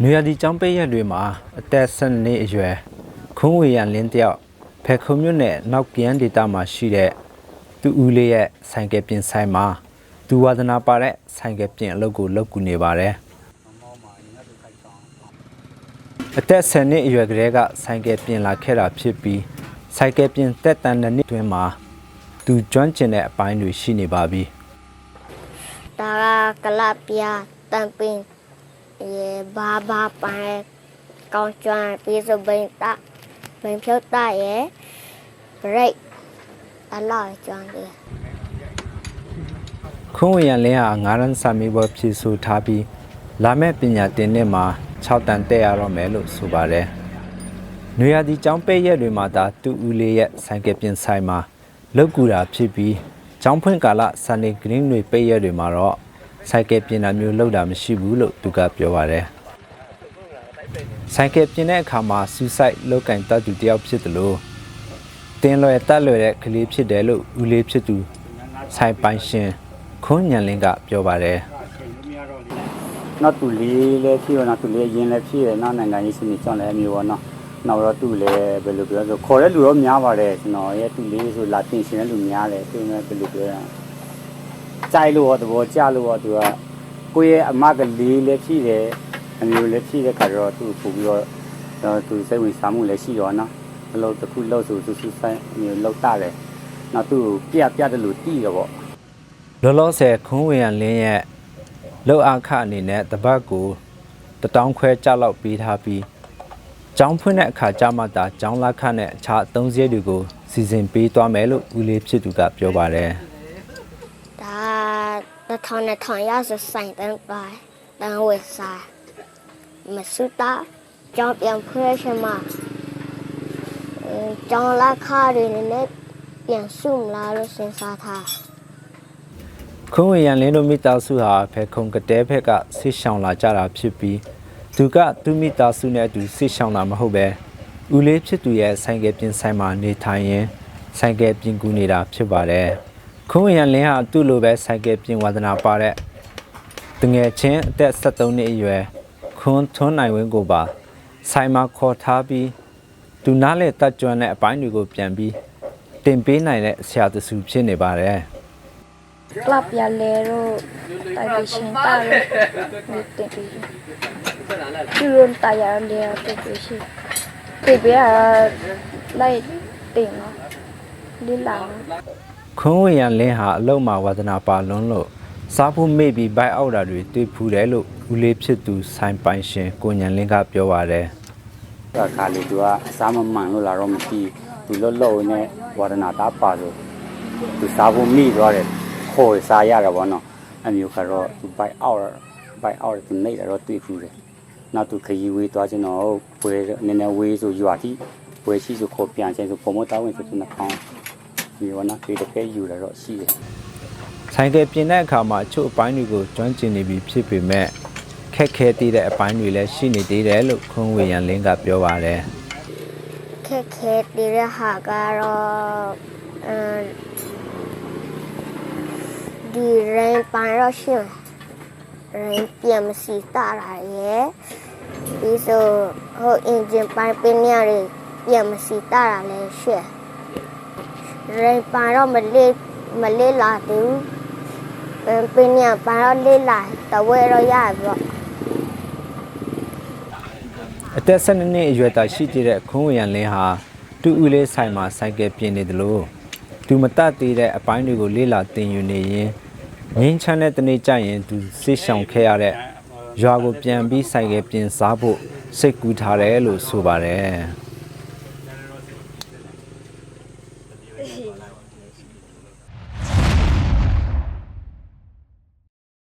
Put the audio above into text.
နွေရာသီကျောင်းပိတ်ရက်တွေမှာအသက်12နှစ်အရွယ်ခုံးဝေရန်လင်းတယောက်ဖဲခုံမြို့နယ်နောက်ကရန်ဒေတာမှာရှိတဲ့သူ့ဦးလေးရဲ့ဆိုင်ကယ်ပြင်ဆိုင်မှာသူဝါသနာပါတဲ့ဆိုင်ကယ်ပြင်အလုပ်ကိုလုပ်ကူနေပါတယ်အသက်10နှစ်အရွယ်ကလေးကဆိုင်ကယ်ပြင်လာခဲ့တာဖြစ်ပြီးဆိုင်ကယ်ပြင်တက်တန်တဲ့နှစ်တွင်မှာသူကျွမ်းကျင်တဲ့အပိုင်းတွေရှိနေပါပြီဒါကကလပ်ပြတန်ပင် ရေဘာဘာပန်ကောင်းကျွမ်းပြေစပိန်တာဘင်ဖြုတ်တာရေဘရိတ်အလားကျွမ်းတယ်ခုံးဝေရန်လင်းဟာငါးရန်စာမေးပွဲဖြည့်ဆို့ထားပြီးလာမယ့်ပညာတင်နှစ်မှာ6တန်တက်ရတော့မယ်လို့ဆိုပါတယ်။နွေရာသီကျောင်းပိတ်ရက်တွေမှာသာတူဦးလေးရဲ့ဆိုင်ကယ်ပြင်ဆိုင်မှာလောက်ကူတာဖြစ်ပြီးကျောင်းဖွင့်ကာလ Sunday Green တွေပိတ်ရက်တွေမှာတော့ ဆိုင်ကယ်ပြင်တာမျိုးလောက်တာမရှိဘူးလို့သူကပြောပါတယ်။ဆိုင်ကယ်ပြင်တဲ့အခါမှာစူးစိုက်လောက်ကင်တတ်သူတယောက်ဖြစ်တယ်လို့တင်လွယ်တက်လွယ်တဲ့ကလေးဖြစ်တယ်လို့ဦးလေးဖြစ်သူဆိုင်ပိုင်ရှင်ခွန်းညံလင်းကပြောပါတယ်နောက်တူလေးလည်းဖြစ်ရနောက်တူလေးရင်းလည်းဖြစ်ရနောက်နိုင်ငံရေးစနစ်ကြောင့်လည်းအမျိုးပေါ့နော်နောက်တော့တူလည်းဘယ်လိုပြောဆိုခေါ်တဲ့လူတော့များပါတယ်ကျွန်တော်ရဲ့တူလေးဆိုလာတင်ရှင်တဲ့လူများတယ်သူကဘယ်လိုပြောရ ကြိုက်လို့တော့သဘောကျလို့တော့သူကကိုယ့်ရဲ့အမကလေးလည်းဖြစ်တယ်အမျိုးလည်းဖြစ်တဲ့ခါတော့သူပို့ပြီးတော့တော့သူစိတ်ဝင်စားမှုလည်းရှိတော့နော်ဘလို့တစ်ခုလို့ဆိုသူစူးဆိုင်အမျိုးလောက်တာတယ်နောက်သူပြပြတယ်လို့တီးတော့ပေါ့လောလောဆယ်ခွန်းဝေရန်လင်းရဲ့လောက်အခအနေနဲ့တပတ်ကိုတတောင်းခွဲကြောက်လောက်ပေးထားပြီးကျောင်းဖွင့်တဲ့အခါကျမှသာကျောင်းလက်ခနဲ့အခြားအသုံးစရိတ်တွေကိုစီစဉ်ပေးသွားမယ်လို့ဦးလေးဖြစ်သူကပြောပါတယ်ဒါ တထောင်နဲ့ထောင်ရစဆိုင်တန်းပါတန်းဝဲစားမစုတာကြောင်းပြန်ဖွင့်ရှင်မှာအဲကြောင်းလာခါတွေနဲ့ပြန်စုမလားလို့စဉ်းစားထားခွန်းဝေရန်လင်းတို့မိသားစုဟာဖဲခုံကတဲဖက်ကဆစ်ဆောင်လာကြတာဖြစ်ပြီးသူကသူ့မိသားစုနဲ့အတူဆစ်ဆောင်တာမဟုတ်ပဲဦးလေးဖြစ်သူရဲ့ဆိုင်ကယ်ပြင်ဆိုင်မှာနေထိုင်ရင်ဆိုင်ကယ်ပြင်ကူနေတာဖြစ်ပါတယ် ခွန်းဝေရန်လင်းဟာသူ့လိုပဲဆိုင်ကယ်ပြင်ဝါသနာပါတဲ့တငယ်ချင်းအသက်73နှစ်အရွယ်ခွန်းထွန်းနိုင်ဝင်းကိုပါဆိုင်မှာခေါ်ထားပြီးသူနားလေတတ်ကြွတဲ့အပိုင်းတွေကိုပြန်ပြီးတင်ပေးနိုင်တဲ့ဆရာတဆူဖြစ်နေပါတယ်ကလပ်ရလေရိုတိုင်ပရှင်တာရိုဒီတင်ပီကျူရွန်တိုင်ရလေတင်ပီရှိပြပြရလိုက်တင်နော်ဒီလာ ခွန်းဝေရန်လင်းဟာအလုံးမှာဝါသနာပါလွန်းလို့စားဖို့မေ့ပြီးဘိုက်အောက်တာတွေတွေ့ဖူးတယ်လို့ဦးလေးဖြစ်သူဆိုင်ပိုင်ရှင်ကိုညံလင်းကပြောပါတယ်အခါလေးသူကအစားမမှန်လို့လာတော့မသိသူလွတ်လွတ်နဲ့ဝါဒနာတားပါဆိုသူစားဖို့မိသွားတယ်ခေါ်စားရတာပေါ့နော်အမျိုးကတော့သူဘိုက်အောက်ဘိုက်အောက်သူနေတော့တွေ့ဖူးတယ်နောက်သူခရီးဝေးသွားခြင်းတော့ပွဲနည်းနည်းဝေးဆိုရွာတိပွဲရှိဆိုခေါ်ပြန်ချင်းဆိုပုံမတောင်းဝင်ဆိုသူနှောင်း ဒီဝနာဖေးတစ်ခဲယူလာတော့ရှိတယ်ဆိုင်ကယ်ပြင်တဲ့အခါမှာအချို့အပိုင်းတွေကိုကျွမ်းကျင်နေပြီဖြစ်ပေမဲ့ခက်ခဲသေးတဲ့အပိုင်းတွေလည်းရှိနေသေးတယ်လို့ခွန်းဝေရန်လင်းကပြောပါတယ်ခက်ခဲတည်တဲ့ဟာကတော့အဲဒီရင်ပန်တော့ရှင်ရင်ပြန်မစီတာတာရဲ့ပြီးဆိုဟိုအင်ဂျင်ပိုင်းပင်းရတွေပြန်မစီတာတာလည်းရှက် ရင်ပန်တော့မလေးမလေးလာသေးဘူးအဲပင်းရပန်တော့လေးလာတဝဲတော့ရပြီပေါ့အသက်12နှစ်အရွယ်သာရှိသေးတဲ့ခွန်းဝေရန်လင်းဟာတူဦးလေးဆိုင်မှာဆိုင်ကယ်ပြင်နေတယ်လို့သူမတတ်သေးတဲ့အပိုင်းတွေကိုလေ့လာသင်ယူနေရင်ငင်းချမ်းတဲ့တနေ့ကျရင်သူစိတ်ရှောင်ခဲ့ရတဲ့ရွာကိုပြန်ပြီးဆိုင်ကယ်ပြင်စားဖို့စိတ်ကူးထားတယ်လို့ဆိုပါတယ် sí.